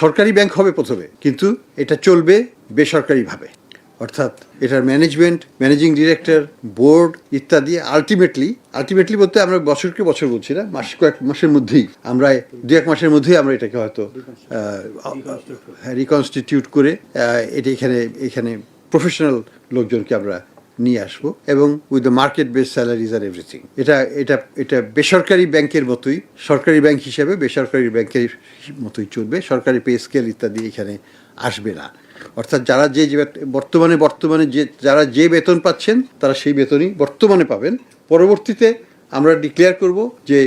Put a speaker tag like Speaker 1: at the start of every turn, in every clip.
Speaker 1: সরকারি ব্যাংক হবে প্রথমে, কিন্তু এটা চলবে বেসরকারিভাবে। অর্থাৎ এটার ম্যানেজমেন্ট ম্যানেজিং ডিরেক্টর বোর্ড ইত্যাদি আলটিমেটলি আলটিমেটলি বলতে আমরা বছরকে বছর বলছি না, মাস কয়েক মাসের মধ্যেই আমরা দু এক মাসের মধ্যেই আমরা এটাকে হয়তো রিকনস্টিটিউট করে এটা এখানে এখানে প্রফেশনাল লোকজনকে আমরা নিয়ে আসব, এবং with the market base salaries R everything এটা এটা এটা বেসরকারি ব্যাংকের মতোই, সরকারি ব্যাংক হিসেবে বেসরকারি ব্যাংকের মতোই চলবে, সরকারি পে স্কেল ইত্যাদি এখানে আসবে না। অর্থাৎ যারা যে বর্তমানে বর্তমানে যে, যারা যে বেতন পাচ্ছেন, তারা সেই বেতনই বর্তমানে পাবেন। পরবর্তীতে আমরা ডিক্লেয়ার করব যে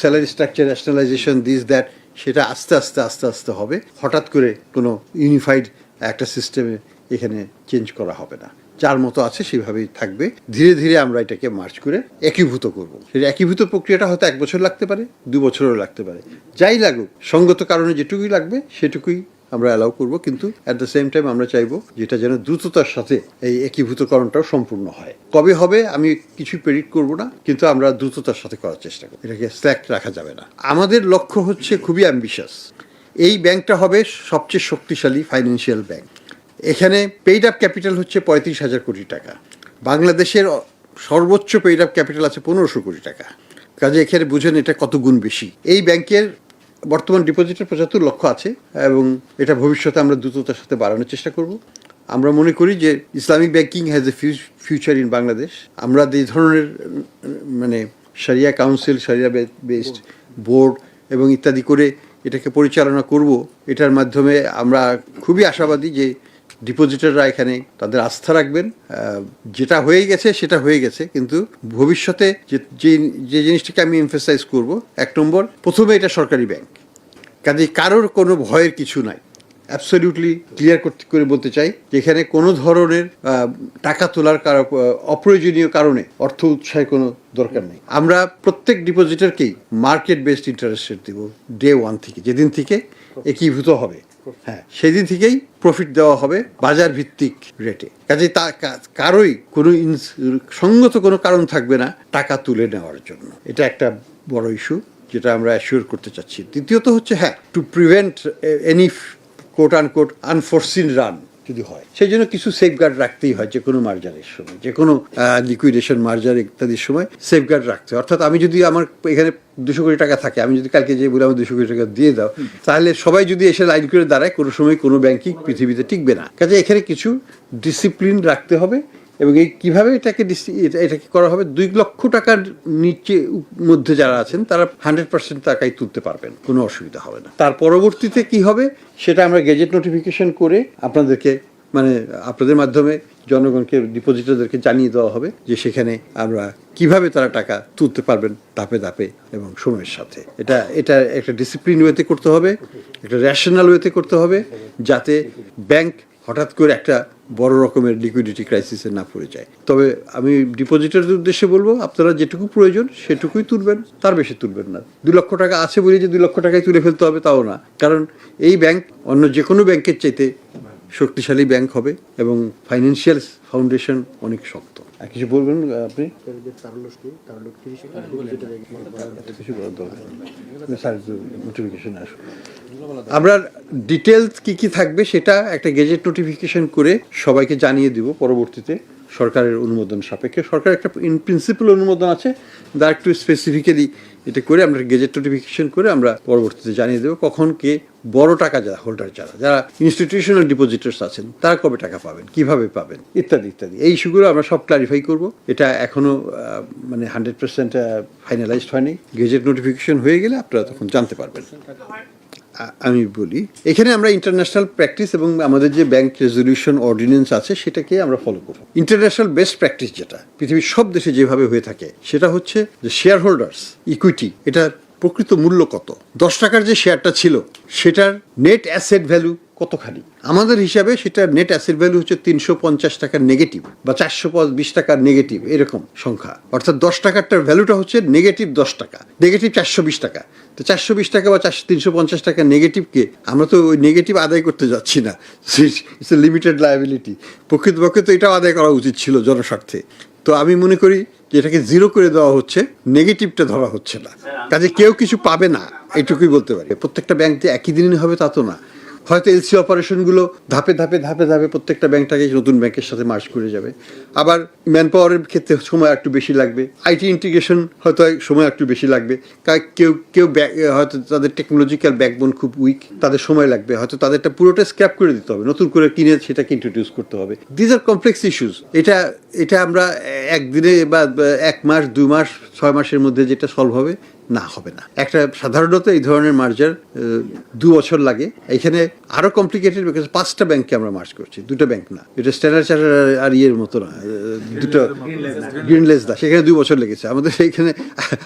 Speaker 1: salary structure nationalization this that সেটা আস্তে আস্তে আস্তে আস্তে হবে। হঠাৎ করে কোনো ইউনিফাইড একটা সিস্টেমে এখানে চেঞ্জ করা হবে না। যার মতো আছে সেভাবেই থাকবে। ধীরে ধীরে আমরা এটাকে মার্চ করে একীভূত করব। সেটা একীভূত প্রক্রিয়াটা হয়তো এক বছর লাগতে পারে, দু বছরও লাগতে পারে। যাই লাগুক, সঙ্গত কারণে যেটুকুই লাগবে সেটুকুই আমরা অ্যালাউ করব, কিন্তু অ্যাট দ্য সেম টাইম আমরা চাইব যেটা যেন দ্রুততার সাথে এই একীভূতকরণটাও সম্পূর্ণ হয়। কবে হবে আমি কিছু প্রেডিক্ট করব না, কিন্তু আমরা দ্রুততার সাথে করার চেষ্টা করব। এটাকে স্ল্যাক রাখা যাবে না। আমাদের লক্ষ্য হচ্ছে খুবই অ্যাম্বিশাস এই ব্যাংকটা হবে সবচেয়ে শক্তিশালী ফাইন্যান্সিয়াল ব্যাংক এখানে পেইড আপ ক্যাপিটাল হচ্ছে পঁয়ত্রিশ হাজার কোটি টাকা। বাংলাদেশের সর্বোচ্চ পেইড আপ ক্যাপিটাল আছে পনেরোশো কোটি টাকা। কাজে এখানে বুঝেন এটা কত গুণ বেশি। এই ব্যাংকের বর্তমান ডিপোজিটের পঁচাত্তর লক্ষ আছে এবং এটা ভবিষ্যতে আমরা দ্রুততার সাথে বাড়ানোর চেষ্টা করব। আমরা মনে করি যে Islamic banking has a future in Bangladesh আমরা এই ধরনের মানে সারিয়া কাউন্সিল সারিয়া বেসড বোর্ড এবং ইত্যাদি করে এটাকে পরিচালনা করব, এটার মাধ্যমে আমরা খুবই আশাবাদী যে ডিপোজিটাররা এখানে তাদের আস্থা রাখবেন। যেটা হয়ে গেছে সেটা হয়ে গেছে, কিন্তু ভবিষ্যতে যে, যে- জিনিসটাকে আমি এমফেসাইজ করব, এক নম্বর, প্রথমে এটা সরকারি ব্যাংক কাজে কারোর কোনো ভয়ের কিছু নাই। অ্যাবসলিউটলি ক্লিয়ার করতে, করে বলতে চাই, যেখানে কোনো ধরনের টাকা তোলার অপ্রয়োজনীয় কারণে অর্থ উৎসাহের কোনো দরকার নেই। আমরা প্রত্যেক ডিপোজিটারকেই মার্কেট বেসড ইন্টারেস্ট রেট দিব ডে ওয়ান থেকে, যেদিন থেকে একীভূত হবে। হ্যাঁ সেদিন থেকেই প্রফিট দেওয়া হবে বাজার ভিত্তিক রেটে কাজে তা কারোই কোনো সঙ্গত কোনো কারণ থাকবে না টাকা তুলে নেওয়ার জন্য। এটা একটা বড় ইস্যু যেটা আমরা অ্যাসিওর করতে চাচ্ছি। দ্বিতীয়ত হচ্ছে হ্যাঁ to prevent any quote unquote unforeseen run যদি হয়। সেই জন্য কিছু সেফগার্ড রাখতেই হয় যে কোনো মার্জারের সময় যে কোনো লিকুইডেশন মার্জার ইত্যাদির সময় সেফগার্ড রাখতে হয়। অর্থাৎ আমি যদি আমার এখানে দুশো কোটি টাকা থাকে আমি যদি কালকে যে বলে আমার দুশো কোটি টাকা দিয়ে দাও তাহলে সবাই যদি এসে লাইন করে দাঁড়ায় কোনো সময় কোনো ব্যাংকিং পৃথিবীতে টিকবে না। কাজে এখানে কিছু ডিসিপ্লিন রাখতে হবে এবং এই কীভাবে এটাকে এটাকে করা হবে? দুই লক্ষ টাকার নিচে মধ্যে যারা আছেন, তারা হান্ড্রেড পার্সেন্ট টাকাই তুলতে পারবেন, কোনো অসুবিধা হবে না। তার পরবর্তীতে কি হবে? সেটা আমরা গেজেট নোটিফিকেশন করে আপনাদেরকে মানে আপনাদের মাধ্যমে জনগণকে ডিপোজিটরদেরকে জানিয়ে দেওয়া হবে যে সেখানে আমরা কীভাবে তারা টাকা তুলতে পারবেন ধাপে ধাপে এবং সময়ের সাথে। এটা এটা একটা ডিসিপ্লিন ওয়েতে করতে হবে, একটা র্যাশনাল ওয়েতে করতে হবে, যাতে ব্যাংক হঠাৎ করে একটা বড় রকমের লিকুইডিটি ক্রাইসিসে না পড়ে যায়। তবে আমি ডিপোজিটারদের উদ্দেশ্যে বলব, আপনারা যেটুকু প্রয়োজন সেটুকুই তুলবেন, তার বেশি তুলবেন না। দু লক্ষ টাকা আছে বলে যে দু লক্ষ টাকায় তুলে ফেলতে হবে তাও না। কারণ এই ব্যাংক অন্য যে কোনো ব্যাংকের চাইতে শক্তিশালী ব্যাংক হবে এবং ফাইন্যান্সিয়াল ফাউন্ডেশন অনেক শক্ত। কিছু বলবেন আপনি? আমরা ডিটেলস কি কি থাকবে সেটা একটা গেজেট নোটিফিকেশন করে সবাইকে জানিয়ে দিব পরবর্তীতে সরকারের অনুমোদন সাপেক্ষে। সরকার একটা ইন প্রিন্সিপাল অনুমোদন আছে দা একটু স্পেসিফিক্যালি এটা করে আমরা গেজেট নোটিফিকেশন করে আমরা পরবর্তীতে জানিয়ে দেবো কখন কে বড় টাকা যারা হোল্ডার যারা যারা ইনস্টিটিউশনাল ডিপোজিটার্স আছেন, তারা কবে টাকা পাবেন, কীভাবে পাবেন, ইত্যাদি ইত্যাদি। এই ইস্যুগুলো আমরা সব ক্লারিফাই করব। এটা এখনও মানে হান্ড্রেড পার্সেন্ট ফাইনালাইজড হয়নি। গেজেট নোটিফিকেশন হয়ে গেলে আপনারা তখন জানতে পারবেন। আমি বলি, এখানে আমরা ইন্টারন্যাশনাল প্র্যাকটিস এবং আমাদের যে ব্যাংক রেজলিউশন অর্ডিন্যান্স আছে, সেটাকে আমরা ফলো করব। ইন্টারন্যাশনাল বেস্ট প্র্যাকটিস যেটা, পৃথিবীর সব দেশে যেভাবে হয়ে থাকে, সেটা হচ্ছে যে শেয়ার হোল্ডার্স ইকুইটি এটার প্রকৃত মূল্য কত? দশ টাকার যে শেয়ারটা ছিল, সেটার নেট অ্যাসেট ভ্যালু কতখানি? আমাদের হিসাবে সেটা নেট অ্যাসেট ভ্যালু হচ্ছে তিনশো পঞ্চাশ টাকার নেগেটিভ বা চারশো বিশ টাকার নেগেটিভ এরকম সংখ্যা। অর্থাৎ দশ টাকারটার ভ্যালুটা হচ্ছে নেগেটিভ দশ টাকা নেগেটিভ চারশো বিশ টাকা। তো চারশো বিশ টাকা বা চারশো তিনশো পঞ্চাশ টাকা নেগেটিভকে আমরা তো ওই নেগেটিভ আদায় করতে যাচ্ছি না। ইটস এ লিমিটেড লায়াবিলিটি প্রকৃতপক্ষে তো এটাও আদায় করা উচিত ছিল জনস্বার্থে। তো আমি মনে করি যে এটাকে জিরো করে দেওয়া হচ্ছে নেগেটিভটা ধরা হচ্ছে না। কাজে কেউ কিছু পাবে না, এটুকুই বলতে পারি। প্রত্যেকটা ব্যাংক যে একই দিনে হবে তা তো না। হয়তো এলসি অপারেশনগুলো ধাপে ধাপে ধাপে ধাপে প্রত্যেকটা ব্যাংকটাকে নতুন ব্যাংকের সাথে মার্চ করে যাবে। আবার ম্যান পাওয়ারের ক্ষেত্রে সময় একটু বেশি লাগবে। আইটি ইন্টিগ্রেশন হয়তো সময় একটু বেশি লাগবে। কেউ কেউ হয়তো তাদের টেকনোলজিক্যাল ব্যাকবোন খুব উইক তাদের সময় লাগবে। হয়তো তাদেরটা পুরোটা স্ক্র্যাপ করে দিতে হবে। নতুন করে কিনে সেটাকে ইন্ট্রোডিউস করতে হবে। দিজ আর কমপ্লেক্স ইস্যুস এটা এটা আমরা একদিনে বা এক মাস দুই মাস, ছয় মাসের মধ্যে যেটা সলভ হবে না, হবে না। একটা সাধারণত এই ধরনের মার্জার দু বছর লাগে। এখানে আরও কমপ্লিকেটেড বিকজ পাঁচটা ব্যাংককে আমরা মার্জ করছি। দুটো ব্যাংক না। এটা স্ট্যান্ডার্ড চার্টার আর ইয়ের মতো না। দুটো গ্রিনলেস দা সেখানে দুই বছর লেগেছে। আমাদের এইখানে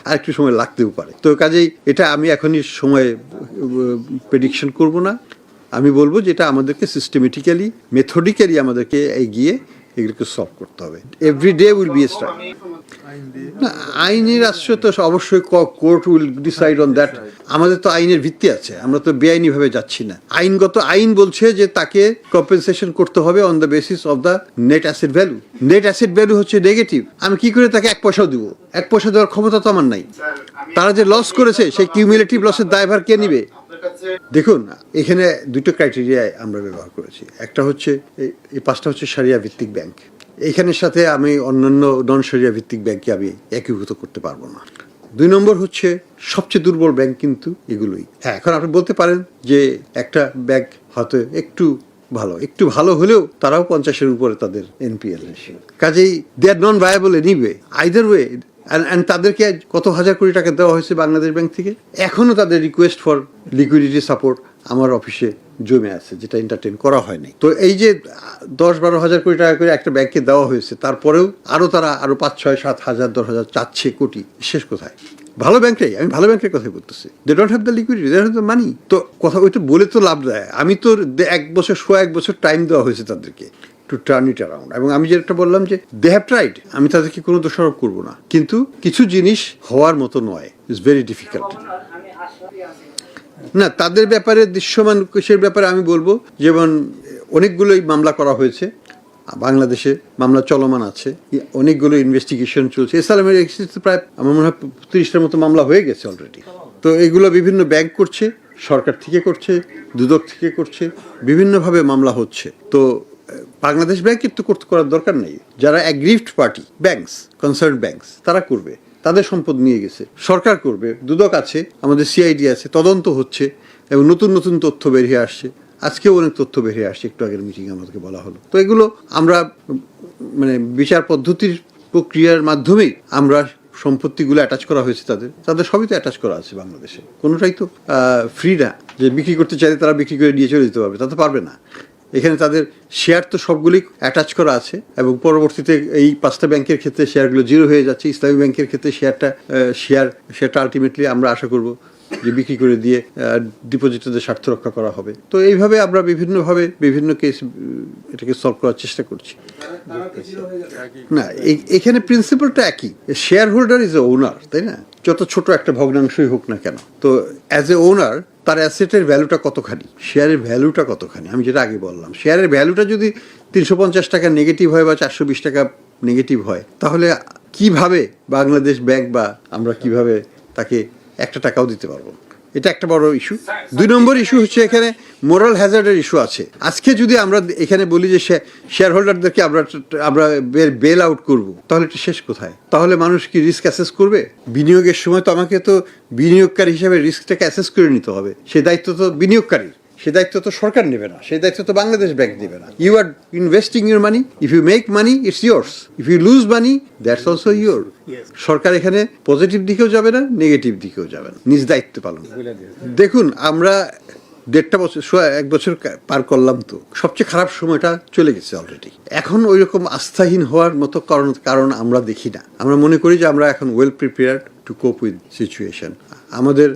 Speaker 1: আরেকটু সময় লাগতেও পারে। তো কাজেই এটা আমি এখনই সময় প্রেডিকশন করব না। আমি বলব যেটা আমাদেরকে সিস্টেমেটিক্যালি মেথডিক্যালি আমাদেরকে এগিয়ে এগুলোকে সলভ করতে হবে। Every day will be start না, আইনের আশ্রয় তো অবশ্যই court will decide on that আমাদের তো আইনের ভিত্তি আছে, আমরা তো বেআইনিভাবে যাচ্ছি না। আইনগত আইন বলছে যে তাকে কম্পেনসেশন করতে হবে on the basis of the net asset value net asset value হচ্ছে নেগেটিভ আমি কি করে তাকে এক পয়সাও দিব? এক পয়সা দেওয়ার ক্ষমতা তো আমার নাই। তারা যে লস করেছে, সেই কিউমুলেটিভ লসের দায়ভার কে নিবে? দেখুন, এখানে দুটো ক্রাইটেরিয়া আমরা ব্যবহার করেছি। একটা হচ্ছে এই- পাঁচটা হচ্ছে সারিয়া ভিত্তিক ব্যাংক এখানের সাথে আমি অন্যান্য নন সারিয়া ভিত্তিক ব্যাংককে আমি একীভূত করতে পারব না। দুই নম্বর হচ্ছে, সবচেয়ে দুর্বল ব্যাংক কিন্তু এগুলোই। হ্যাঁ এখন আপনি বলতে পারেন যে একটা ব্যাংক হয়তো একটু ভালো একটু ভালো হলেও তারাও পঞ্চাশের উপরে তাদের এনপিএল কাজেই they are non viable anyway either way and তাদেরকে কত হাজার কোটি টাকা দেওয়া হয়েছে বাংলাদেশ ব্যাংক থেকে? এখনও তাদের রিকোয়েস্ট ফর লিকুইডিটি সাপোর্ট আমার অফিসে জমে আছে, যেটা এন্টারটেন করা হয়নি তো এই যে দশ বারো হাজার কোটি টাকা করে একটা ব্যাংকে দেওয়া হয়েছে, তারপরেও আরও তারা আরও পাঁচ, ছয়, সাত হাজার, দশ হাজার চাচ্ছে কোটি। শেষ কোথায়? ভালো ব্যাংকটাই আমি ভালো ব্যাংকের কথাই বলতেছি। They don't have the liquidity they have the money তো কথা, ওইটা বলে তো লাভ দেয়। আমি তো এক বছর, সোয়া এক বছর টাইম দেওয়া হয়েছে তাদেরকে। টু টার্ন ইট অ্যারাউন্ড এবং আমি যেটা বললাম যে দে হ্যাভ ট্রাইড আমি তাদেরকে কোনো দোষারোপ করব না। কিন্তু কিছু জিনিস হওয়ার মতো নয় ইটস ভেরি ডিফিকাল্ট না, তাদের ব্যাপারে দৃশ্যমান কেসের ব্যাপারে আমি বলব, যেমন অনেকগুলোই মামলা করা হয়েছে, বাংলাদেশে মামলা চলমান আছে, অনেকগুলো ইনভেস্টিগেশন চলছে। এসালামের প্রায় আমার মনে হয় তিরিশটার মতো মামলা হয়ে গেছে অলরেডি তো এগুলো বিভিন্ন ব্যাংক করছে, সরকার থেকে করছে, দুদক থেকে করছে, বিভিন্নভাবে মামলা হচ্ছে। তো বাংলাদেশ ব্যাংকের তো করতে করার দরকার নেই। যারা aggrieved party banks concern banks তারা করবে। তাদের সম্পদ নিয়ে গেছে। সরকার করবে। দুদক আছে, আমাদের সিআইডি আছে, তদন্ত হচ্ছে এবং নতুন নতুন তথ্য বেরিয়ে আসছে। আজকেও অনেক তথ্য বেরিয়ে আসছে, একটু আগের মিটিং আমাদেরকে বলা হলো। তো এগুলো আমরা মানে বিচার পদ্ধতির প্রক্রিয়ার মাধ্যমেই আমরা সম্পত্তিগুলো অ্যাটাচ করা হয়েছে তাদের। তাদের সবই তো অ্যাটাচ করা আছে বাংলাদেশে। কোনোটাই তো ফ্রি না। যে বিক্রি করতে চাইলে তারা বিক্রি করে নিয়ে চলে যেতে পারবে। তা তো পারবে না। এখানে তাদের শেয়ার তো সবগুলি অ্যাটাচ করা আছে এবং পরবর্তীতে এই পাঁচটা ব্যাংকের ক্ষেত্রে শেয়ারগুলো জিরো হয়ে যাচ্ছে। ইসলামী ব্যাংকের ক্ষেত্রে শেয়ারটা শেয়ার সেটা আলটিমেটলি আমরা আশা করব যে বিক্রি করে দিয়ে ডিপোজিটরদের স্বার্থ রক্ষা করা হবে। তো এইভাবে আমরা বিভিন্নভাবে বিভিন্ন কেস এটাকে সলভ করার চেষ্টা করছি। না এখানে প্রিন্সিপালটা একই। Share holder is a owner তাই না? যত ছোট একটা ভগ্নাংশই হোক না কেন। তো অ্যাজ এ ওনার তার অ্যাসেটের ভ্যালুটা কতখানি? শেয়ারের ভ্যালুটা কতখানি? আমি যেটা আগে বললাম। শেয়ারের ভ্যালুটা যদি তিনশো পঞ্চাশ টাকা নেগেটিভ হয় বা চারশো বিশ টাকা নেগেটিভ হয়, তাহলে কীভাবে বাংলাদেশ ব্যাংক বা আমরা কীভাবে তাকে একটা টাকাও দিতে পারব এটা একটা বড় ইস্যু দুই নম্বর ইস্যু হচ্ছে এখানে মোরাল হ্যাজার্ডের ইস্যু আছে। আজকে যদি আমরা এখানে বলি যে শেয়ার হোল্ডারদেরকে আমরা আমরা বেল আউট করব, তাহলে এটা শেষ কোথায়? তাহলে মানুষ কি রিস্ক অ্যাসেস করবে? বিনিয়োগের সময় তো আমাকে তো বিনিয়োগকারী হিসাবে রিস্কটাকে অ্যাসেস করে নিতে হবে। সে দায়িত্ব তো বিনিয়োগকারীর। সে দায়িত্ব তো সরকার নেবে না সেই দায়িত্ব তো বাংলাদেশ ব্যাংক নেবে না। You are investing your money if you make money it's yours if you lose money that's also your সরকার এখানে পজিটিভ দিকেও যাবে না নেগেটিভ দিকেও যাবে না। নিজ দায়িত্ব পালন দেখুন আমরা দেড়টা বছর এক বছর পার করলাম তো সবচেয়ে খারাপ সময়টা চলে গেছে অলরেডি এখন ওই রকম আস্থাহীন হওয়ার মতো কারণ কারণ আমরা দেখি না। আমরা মনে করি যে আমরা এখন well prepared to cope with situation আমাদের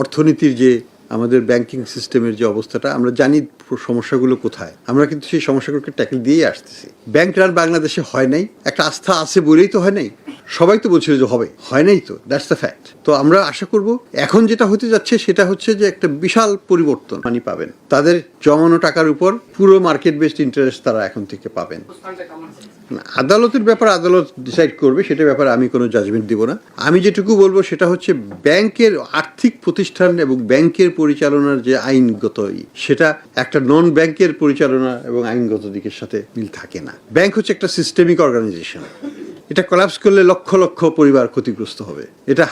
Speaker 1: অর্থনীতির যে আমাদের ব্যাংকিং সিস্টেমের যে অবস্থাটা, আমরা জানি সমস্যাগুলো কোথায়। আমরা কিন্তু সেই সমস্যাগুলোকে ট্যাকেল দিয়েই আসতেছি। ব্যাংক আর বাংলাদেশে হয় নাই। একটা আস্থা আছে বলেই তো হয় নাই। সবাই তো বলছিল যে হবে। হয় নাই তো। দ্যাটস দ্য ফ্যাক্ট তো আমরা আশা করব, এখন যেটা হতে যাচ্ছে সেটা হচ্ছে যে একটা বিশাল পরিবর্তন মানি পাবেন। তাদের জমানো টাকার উপর পুরো মার্কেট বেসড ইন্টারেস্ট তারা এখন থেকে পাবেন। আদালতের ব্যাপার আদালত ডিসাইড করবে সেটা ব্যাপারে আমি কোনো জাজমেন্ট দিব না। আমি যেটুকু বলব সেটা হচ্ছে ব্যাংকের আর্থিক প্রতিষ্ঠান এবং ব্যাংকের পরিচালনার যে আইনগত সেটা একটা নন ব্যাংকের পরিচালনা এবং আইনগত দিকের সাথে মিল থাকে না। ব্যাংক হচ্ছে একটা সিস্টেমিক অর্গানাইজেশন এটা কলাপস করলে লক্ষ লক্ষ পরিবার ক্ষতিগ্রস্ত হবে। এটা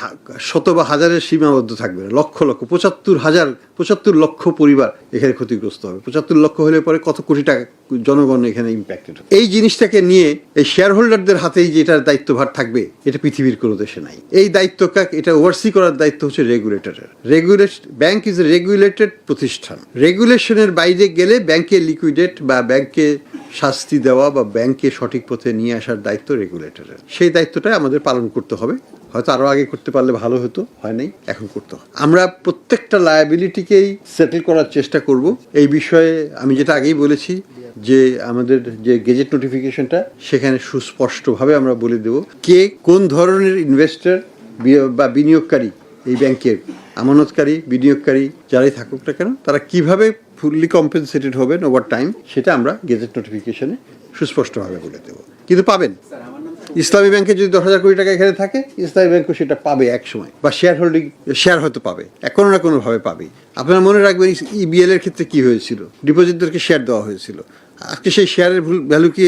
Speaker 1: শত বা হাজারের সীমাবদ্ধ থাকবে না। লক্ষ লক্ষ, পঁচাত্তর হাজার, পঁচাত্তর লক্ষ পরিবার এখানে ক্ষতিগ্রস্ত হবে। পঁচাত্তর লক্ষ হলে পরে কত কোটি টাকা জনগণ এখানে ইম্প্যাক্টেড এই জিনিসটাকে নিয়ে এই শেয়ার হোল্ডারদের হাতেই যে এটার দায়িত্বভার থাকবে, এটা পৃথিবীর কোনো দেশে নাই। এই দায়িত্বকে এটা ওভারসি করার দায়িত্ব হচ্ছে রেগুলেটরের রেগুলেট ব্যাংক ইজ রেগুলেটেড প্রতিষ্ঠান। রেগুলেশনের বাইরে গেলে ব্যাংকে লিকুইডেট বা ব্যাংকে শাস্তি দেওয়া বা ব্যাংকে সঠিক পথে নিয়ে আসার দায়িত্ব সেই দায়িত্বটা আমাদের পালন করতে হবে। হয়তো আরও আগে করতে পারলে ভালো হতো হয় নাই এখন করতে হবে। আমরা প্রত্যেকটা লায়াবিলিটিকেই সেটেল করার চেষ্টা করব। এই বিষয়ে আমি যেটা আগেই বলেছি, যে আমাদের যে গেজেট নোটিফিকেশনটা সেখানে সুস্পষ্টভাবে আমরা বলে দেব কে কোন ধরনের ইনভেস্টর বা বিনিয়োগকারী এই ব্যাংকের, আমানতকারী, বিনিয়োগকারী, যারাই থাকুক না কেন, তারা কীভাবে ফুললি কম্পেনসেটেড হবেন ওভার টাইম সেটা আমরা গেজেট নোটিফিকেশনে সুস্পষ্টভাবে বলে দেবো। কিন্তু পাবেন। ইসলামী ব্যাংকে যদি দশ হাজার কোটি টাকা এখানে থাকে, ইসলামী ব্যাংকও সেটা পাবে এক সময় বা শেয়ার হোল্ডিং শেয়ার হয়তো পাবে কোনো না কোনোভাবে পাবে। আপনারা মনে রাখবেন ইবিএল এর ক্ষেত্রে কি হয়েছিল? ডিপোজিটদেরকে শেয়ার দেওয়া হয়েছিল। আজকে সেই শেয়ারের ভ্যালু কি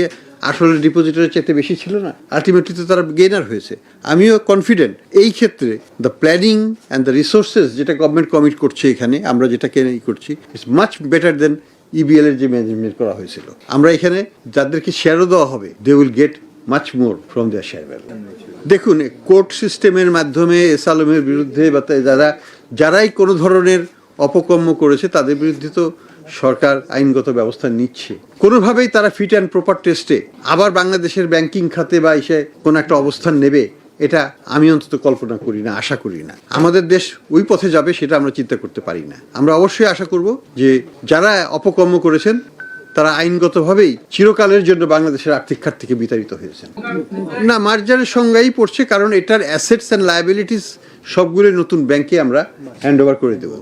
Speaker 1: আসলে ডিপোজিটের চাইতে বেশি ছিল না? আলটিমেটলি তো তারা গেনার হয়েছে। আমিও কনফিডেন্ট এই ক্ষেত্রে the planning and the resources যেটা গভর্নমেন্ট কমিট করছে এখানে, আমরা যেটাকে ই করছি it's much better than EBL এর যে ম্যানেজমেন্ট করা হয়েছিল। আমরা এখানে যাদেরকে শেয়ারও দেওয়া হবে they will get much more from their share দেখুন কোর্ট সিস্টেমের মাধ্যমে এসালমের বিরুদ্ধে বা যারা, যারাই কোনো ধরনের অপকর্ম করেছে, তাদের বিরুদ্ধে তো সরকার আইনগত ব্যবস্থা নিচ্ছে। কোনোভাবেই তারা ফিট অ্যান্ড প্রপার টেস্টে আবার বাংলাদেশের ব্যাংকিং খাতে বা এসে কোনো একটা অবস্থান নেবে, এটা আমি অন্তত কল্পনা করি না, আশা করি না। আমাদের দেশ ওই পথে যাবে, সেটা আমরা চিন্তা করতে পারি না। আমরা অবশ্যই আশা করব যে যারা অপকর্ম করেছেন তারা আইনগতভাবেই চিরকালের জন্য বাংলাদেশের আর্থিক খাত থেকে বিতাড়িত হয়েছেন। না, মার্জারের সংজ্ঞাই পড়ছে, কারণ এটার অ্যাসেটস অ্যান্ড লায়াবিলিটিস সবগুলো নতুন ব্যাংকে আমরা হ্যান্ড ওভার করে দেবো।